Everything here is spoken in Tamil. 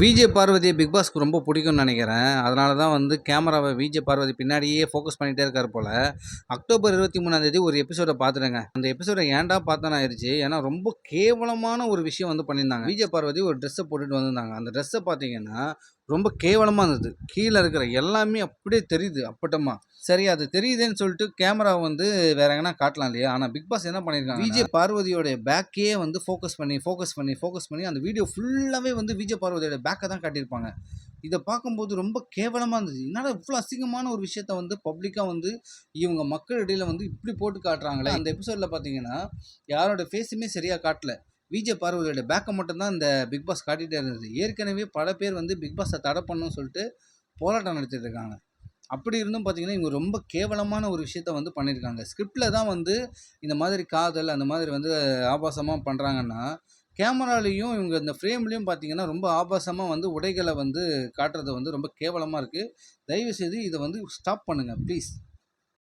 விஜே பார்வதியை பிக் பாஸ்க்கு ரொம்ப பிடிக்கும்னு நினைக்கிறேன். அதனால தான் வந்து கேமராவை விஜே பார்வதி பின்னாடியே ஃபோக்கஸ் பண்ணிகிட்டே இருக்கார் போல். அக்டோபர் இருபத்தி மூணாந்தேதி ஒரு எபிசோடை பார்த்துருங்க அந்த எபிசோடை ஏன்டா பார்த்தேன்னு ஆயிடுச்சு ஏன்னா ரொம்ப கேவலமான ஒரு விஷயம் வந்து பண்ணியிருந்தாங்க. விஜே பார்வதி ஒரு ட்ரெஸ்ஸை போட்டுட்டு வந்திருந்தாங்க. அந்த ட்ரெஸ்ஸை பார்த்தீங்கன்னா ரொம்ப கேவலமாக இருந்தது. கீழே இருக்கிற எல்லாமே அப்படியே தெரியுது அப்பட்டமா. சரி அது தெரியுதுன்னு சொல்லிட்டு கேமரா வந்து வேற எங்கன்னா காட்டலாம் இல்லையா? ஆனால் பிக் பாஸ் என்ன பண்ணியிருக்காங்க விஜய் பார்வதியோட பேக்கே வந்து ஃபோக்கஸ் பண்ணி ஃபோக்கஸ் பண்ணி ஃபோக்கஸ் பண்ணி அந்த வீடியோ ஃபுல்லாகவே வந்து விஜய் பார்வதியோட பேக்கை தான் காட்டியிருப்பாங்க. இதை பார்க்கும்போது ரொம்ப கேவலமாக இருந்துச்சு என்னடா இவ்வளோ அசிங்கமான ஒரு விஷயத்த வந்து பப்ளிக்காக வந்து இவங்க மக்கள் இடையில வந்து இப்படி போட்டு காட்டுறாங்களே? அந்த எபிசோடில் பார்த்தீங்கன்னா யாரோட ஃபேஸுமே சரியாக காட்டல. விஜய் பார்வதியோட பேக்கை மட்டும்தான் இந்த பிக் பாஸ் காட்டிகிட்டே இருந்தது. ஏற்கனவே பல பேர் வந்து பிக் பாஸை தடை பண்ணணும்னு சொல்லிட்டு போராட்டம் நடத்திட்டு இருக்காங்க. அப்படி இருந்தும் பார்த்தீங்கன்னா இவங்க ரொம்ப கேவலமான ஒரு விஷயத்த வந்து பண்ணியிருக்காங்க ஸ்கிரிப்டில் தான் வந்து இந்த மாதிரி காதல் அந்த மாதிரி வந்து ஆபாசமாக பண்ணுறாங்கன்னா கேமராலேயும் இவங்க இந்த ஃப்ரேம்லேயும் பார்த்தீங்கன்னா ரொம்ப ஆபாசமாக வந்து உடைகளை வந்து காட்டுறது வந்து ரொம்ப கேவலமாக இருக்குது தயவுசெய்து இதை வந்து ஸ்டாப் பண்ணுங்கள் ப்ளீஸ்